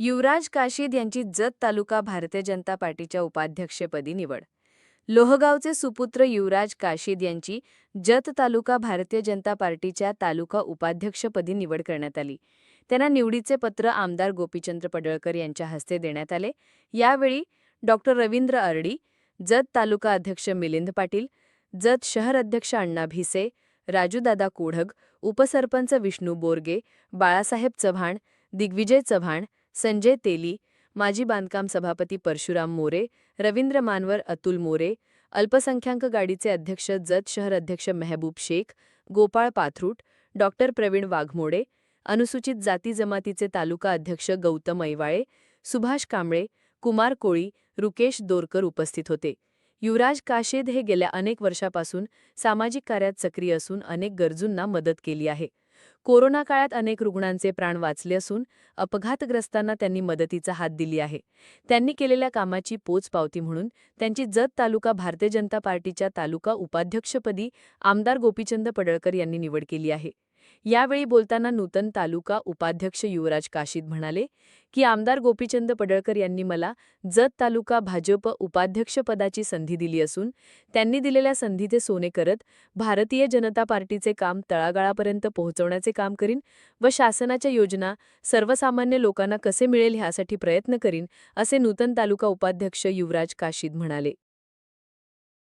युवराज काशीद यांची जत तालुका भारतीय जनता पार्टीच्या उपाध्यक्षपदी निवड. लोहगावचे सुपुत्र युवराज काशीद यांची जत तालुका भारतीय जनता पार्टीच्या तालुका उपाध्यक्षपदी निवड करण्यात आली. त्यांना निवडीचे पत्र आमदार गोपीचंद्र पडळकर यांच्या हस्ते देण्यात आले. यावेळी डॉक्टर रवींद्र अर्डी जत तालुका अध्यक्ष मिलिंद पाटील जत शहर अध्यक्ष अण्णा भिसे राजूदादा कोढग उपसरपंच विष्णू बोरगे बाळासाहेब चव्हाण दिग्विजय चव्हाण संजय तेली माजी बांधकाम सभापती परशुराम मोरे रवींद्र मानवर अतुल मोरे अल्पसंख्याक गाडीचे अध्यक्ष जत शहर अध्यक्ष मेहबूब शेख गोपाळ पाथरूट डॉक्टर प्रवीण वाघमोडे अनुसूचित जाती जमातीचे तालुका अध्यक्ष गौतम ऐवाळे सुभाष कांबळे कुमार कोळी रुकेश दोरकर उपस्थित होते. युवराज काशेद हे गेल्या अनेक वर्षापासून सामाजिक कार्यात सक्रिय असून अनेक गरजूंना मदत केली आहे. कोरोना काळात अनेक रुग्णांचे प्राण वाचले असून अपघातग्रस्तांना त्यांनी मदतीचा हात दिली आहे. त्यांनी केलेल्या कामाची पोचपावती म्हणून त्यांची जत तालुका भारतीय जनता पार्टीच्या तालुका उपाध्यक्षपदी आमदार गोपीचंद पडळकर यांनी निवड केली आहे. यावेळी बोलताना नूतन तालुका उपाध्यक्ष युवराज काशीद म्हणाले की आमदार गोपीचंद पडळकर यांनी मला जत तालुका भाजप उपाध्यक्षपदाची संधी दिली असून त्यांनी दिलेल्या संधीचे सोने करत भारतीय जनता पार्टीचे काम तळागाळापर्यंत पोहोचवण्याचे काम करीन व शासनाच्या योजना सर्वसामान्य लोकांना कसे मिळेल ह्यासाठी प्रयत्न करीन असे नूतन तालुका उपाध्यक्ष युवराज काशीद म्हणाले.